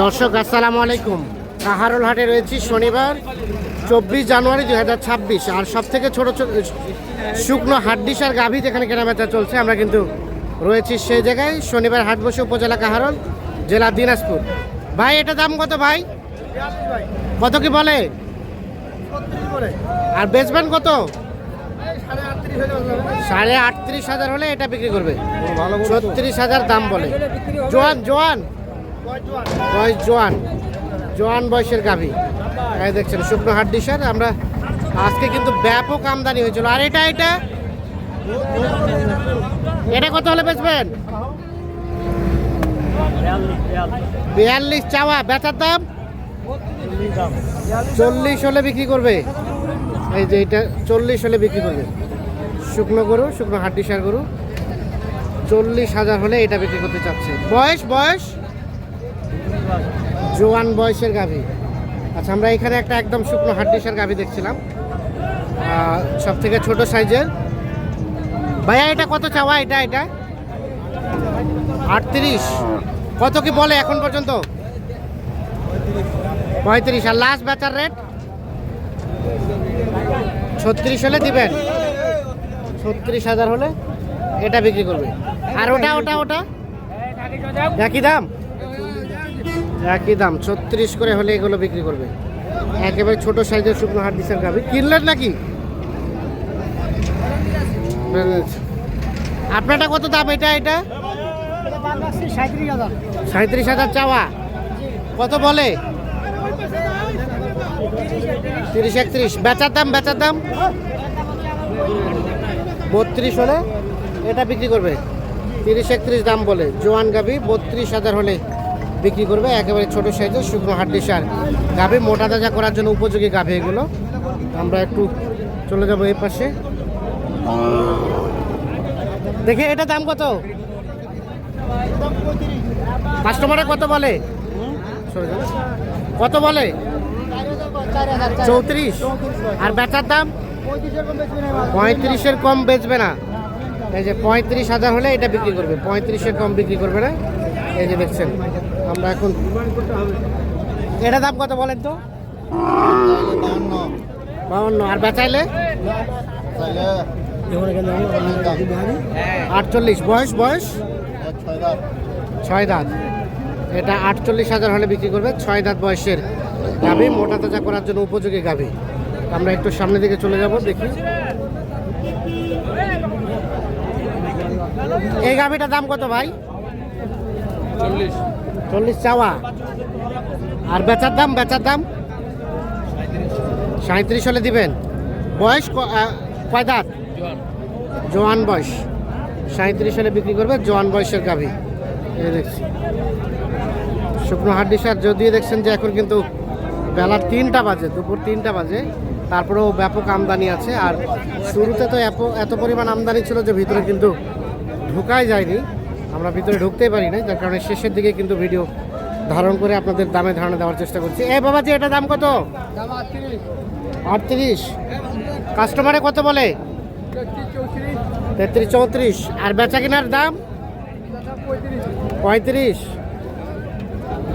দর্শক আসসালামু আলাইকুম। কাহারোল হাটে রয়েছি শনিবার চব্বিশ জানুয়ারি দু হাজার ছাব্বিশ। আর সব থেকে ছোটো ছোটো শুকনো হাড্ডিসার গাভী যেখানে কেনাবেচা চলছে আমরা কিন্তু রয়েছি সেই জায়গায়। শনিবার হাট বসে উপজেলা কাহারোল জেলা দিনাজপুর। ভাই এটা দাম কত ভাই? কত কি বলে? আর বেচবেন কত? সাড়ে আটত্রিশ হাজার হলে এটা বিক্রি করবে। ছত্রিশ হাজার দাম বলে। জোয়ান জোয়ান। বয়স জোয়ান। জোয়ান বয়সের গাভী। এই দেখছেন, শুকনো হাড্ডি স্যার আমরা আজকে কিন্তু ব্যাপক আমদানি হয়েছিল। আর এটা এটা? এটা কত হলে বেচবেন? বিয়াল্লিশ চাওয়া, বেচার দাম? চল্লিশ হলে বিক্রি করবে। এই যে এটা, চল্লিশ হলে বিক্রি করবে। শুকনো গরু, শুকনো হাড্ডি সার গরু। চল্লিশ হাজার হলে এটা বিক্রি করতে চাচ্ছে। বয়স বয়স? জোয়ান বয়সের গাভী। আচ্ছা আমরা এখানে একটা একদম শুকনো হাড্ডিসার গাভী দেখছিলাম। সব থেকে ছোট সাইজের। ভাইয়া, এটা কত চাওয়া? এটা এটা? আটত্রিশ। কত কি বলে এখন পর্যন্ত? পঁয়ত্রিশ। আর লাস্ট বেচার রেট ছত্রিশ হলে দিবেন। ছত্রিশ হাজার হলে এটা বিক্রি করবে। আর ওটা ওটা ওটা? একই দাম? একই দাম, ছত্রিশ করে হলে এগুলো বিক্রি করবে। একেবারে ছোট সাইজের শুকনো হাট দিচ্ছেন গাবি কিনলেন নাকি? আপনারটা কত দাম এটা এটা? সাঁত্রিশ হাজার চাওয়া। কত বলে? তিরিশ একত্রিশ। বেচার দাম বেচার দাম? বত্রিশ হলে এটা বিক্রি করবে। তিরিশ একত্রিশ দাম বলে। জোয়ান গাবি বত্রিশ হাজার হলে। বিক্রি করবে, একেবারে ছোট সাইজের শুকনো হাড্ডি সার। গাভী মোটা তাজা করার জন্য উপযোগী গাভী এগুলো। আমরা একটু চলে যাব এই পাশে। দেখে, এটা দাম কত? কাস্টমারে কত বলে? কত বলে? চৌত্রিশ। আর বেচার দাম? পঁয়ত্রিশের কম বেচবে না। এই যে পঁয়ত্রিশ হাজার হলে এটা বিক্রি করবে। পঁয়ত্রিশের কম বিক্রি করবে না। এই যে দেখছেন। আমরা এখন এটা দাম কত বলেন তো? বাউন্ন। আর বেচাইলে? আটচল্লিশ। বয়স বয়স? ছয় দাঁত। এটা আটচল্লিশ হাজার হলে বিক্রি করবে। ছয় দাঁত বয়সের গাভী। মোটা তাজা করার জন্য উপযোগী গাভী। আমরা একটু সামনের দিকে চলে যাব, দেখি। এই গাভীটার দাম কত ভাই? চল্লিশ। চল্লিশ চাওয়া। আর বেচার দাম বেচার দাম? সাঁত্রিশ হলে দিবেন। বয়স ক- আহ, কয় দাঁত? জোয়ান বয়স। সাঁত্রিশ হলে বিক্রি করবে জোয়ান বয়সের গাভী। দেখছি। শুকনো হাড্ডি সার যদিও দেখছেন যে এখন কিন্তু বেলা তিনটা বাজে দুপুর তিনটা বাজে। তারপরেও ব্যাপক আমদানি আছে। আর শুরুতে তো এত পরিমাণ আমদানি ছিল যে ভিতরে কিন্তু ঢোকাই যায়নি। আমরা ভিতরে ঢুকতেই পারি না যার কারণে শেষের দিকে কিন্তু ভিডিও ধারণ করে আপনাদের দামে ধারণা দেওয়ার চেষ্টা করছি। এ বাবাজি এটা দাম কত? আটত্রিশ। কাস্টমারে কত বলে? তেত্রিশ চৌত্রিশ। আর বেচা কেনার দাম? পঁয়ত্রিশ।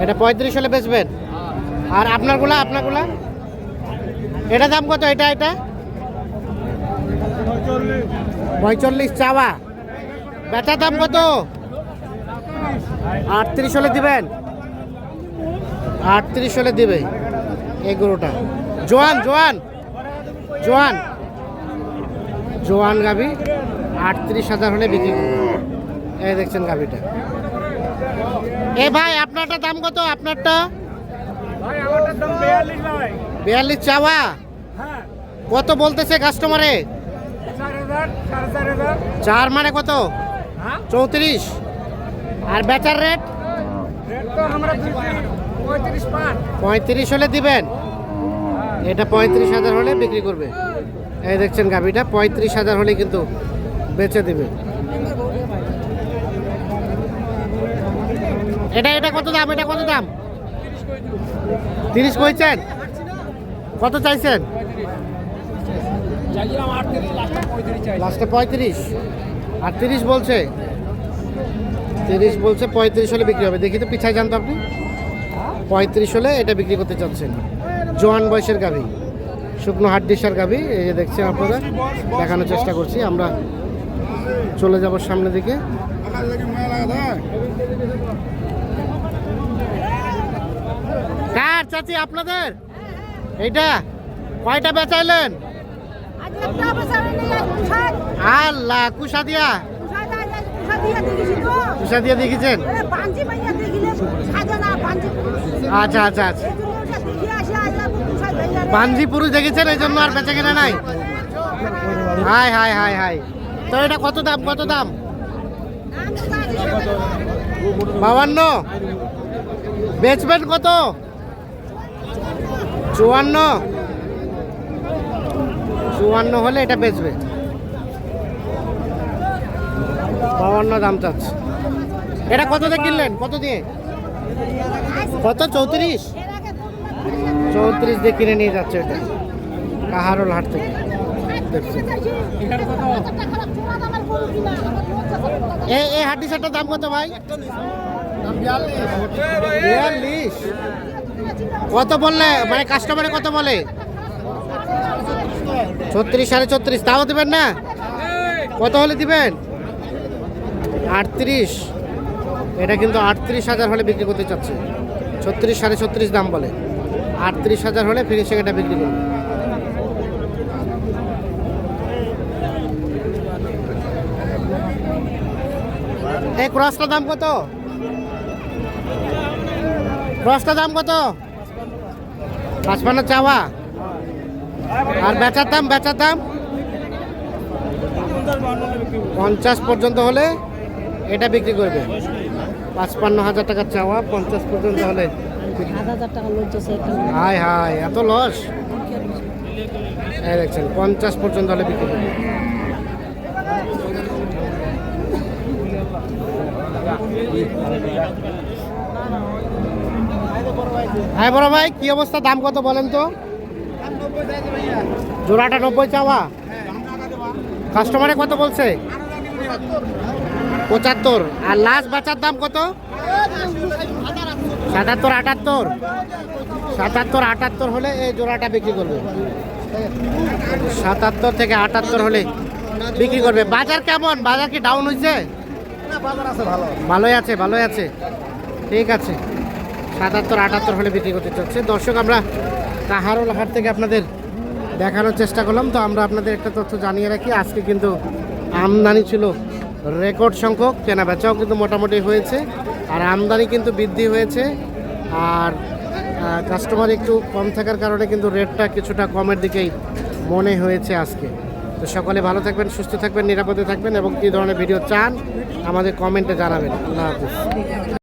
এটা পঁয়ত্রিশ হলে বেচবেন? আর আপনারগুলা আপনারগুলা? এটা দাম কত? এটা এটা? পঁয়চল্লিশ চাওয়া। বেচার দাম কত? আটত্রিশ হলে দিবেন? আটত্রিশ হলে দিবে। এই গরুটা। জোয়ান জোয়ান। জোয়ান। জোয়ান গাভি আটত্রিশ হাজার হলে বিক্রি করবে। এই দেখছেন গাভিটা। এ ভাই আপনারটা দাম কত? আপনারটা? বিয়াল্লিশ চাওয়া? হ্যাঁ। কত বলতেছে কাস্টমারে চার মানে কত? হ্যাঁ? চৌত্রিশ। আর বেচার রেট পঁয়ত্রিশ হলে দিবেন। এটা পঁয়ত্রিশ হাজার হলে বিক্রি করবে। এই দেখছেন গাভিটা, পঁয়ত্রিশ হাজার হলে কিন্তু বেচে দিবে। এটা এটা কত দাম? এটা কত দাম? তিরিশ কইছেন? কত চাইছেন? লাস্টে পঁয়ত্রিশ। আর তিরিশ বলছে। তিরিশ বলছে পঁয়ত্রিশ হলে বিক্রি হবে। দেখি তো পিছায় জানতো আপনি। পঁয়ত্রিশ হলে এটা বিক্রি করতে চাচ্ছেন। জোয়ান বয়সের গাভী শুকনো হাড্ডিসার গাভী এই যে দেখছেন আপনারা দেখানোর চেষ্টা করছি। আমরা চলে যাব সামনের দিকে। কার চাচি আপনাদের? এইটা কয়টা বেচাইলেন? আল্লাহ কুষা দিয়া কুশাদ দিয়ে দেখেছেন? আচ্ছা আচ্ছা আচ্ছা। পাঞ্জি পুরুষ দেখেছেন? এই জন্য আর বেচা কেনা নাই? হাই হাই হাই হাই। তো এটা কত দাম কত দাম? বাবান্ন বেচবেন কত? চুয়ান্ন। চুয়ান্ন হলে এটা বেচবে। বাবান্ন দাম চাচ্ছে। এটা কত দিয়ে কিনলেন? কত দিয়ে? কত? চৌত্রিশ? চৌত্রিশ দিয়ে কিনে নিয়ে যাচ্ছে এটা। কাহারোল হাট থেকে। এই সেটটার দাম কত ভাই? কত বললে? মানে কাস্টমারে কত বলে? ছত্রিশ সাড়ে ছত্রিশ। তাও দেবেন না? কত হলে দিবেন? আটত্রিশ। এটা কিন্তু আটত্রিশ হাজার হলে বিক্রি করতে চাচ্ছে। ছত্রিশ সাড়ে ছত্রিশ দাম বলে। আটত্রিশ হাজার হলে ফিনিশিং এটা বিক্রি করবে। এই ক্রসটার দাম কত? ক্রসটার দাম কত? পাঁচপান্ন চাওয়া। আর বেচার দাম বেচার দাম? পঞ্চাশ পর্যন্ত হলে এটা বিক্রি করবে? পাঁচপান্ন হাজার টাকা চাওয়া পঞ্চাশ পর্যন্ত হলে হাই হাই এত লস? এই দেখছেন পঞ্চাশ পর্যন্ত হলে বিক্রি করবে। হ্যাঁ বড় ভাই কি অবস্থা? দাম কত বলেন তো? জোড়াটা নব্বই চাওয়া? কাস্টমারে কত বলছে? পঁচাত্তর। আর লাস্ট বাচ্চার দাম কত? সাতাত্তর আটাত্তর। সাতাত্তর আটাত্তর হলে এই জোড়াটা বিক্রি করবে। সাতাত্তর থেকে আটাত্তর হলে বিক্রি করবে। বাজার কেমন? বাজার কি ডাউন হয়েছে ভালোই আছে ভালোই আছে। ঠিক আছে। সাতাত্তর আটাত্তর হলে বিক্রি করতে চাচ্ছে দর্শক আমরা কাহারোল হাট থেকে আপনাদের দেখানোর চেষ্টা করলাম। তো আমরা আপনাদের একটা তথ্য জানিয়ে রাখি। আজকে কিন্তু আমদানি ছিল রেকর্ড সংখ্যক, কেনা বেচাও কিন্তু মোটামুটি হয়েছে, আর আমদানি কিন্তু বৃদ্ধি হয়েছে, আর কাস্টমার একটু কম থাকার কারণে কিন্তু রেটটা কিছুটা কমের দিকেই মনে হয়েছে আজকে। তো সকলে ভালো থাকবেন, সুস্থ থাকবেন, নিরাপদে থাকবেন, এবং কী ধরনের ভিডিও চান, আমাদের কমেন্টে জানাবেন। আল্লাহ হাফিজ।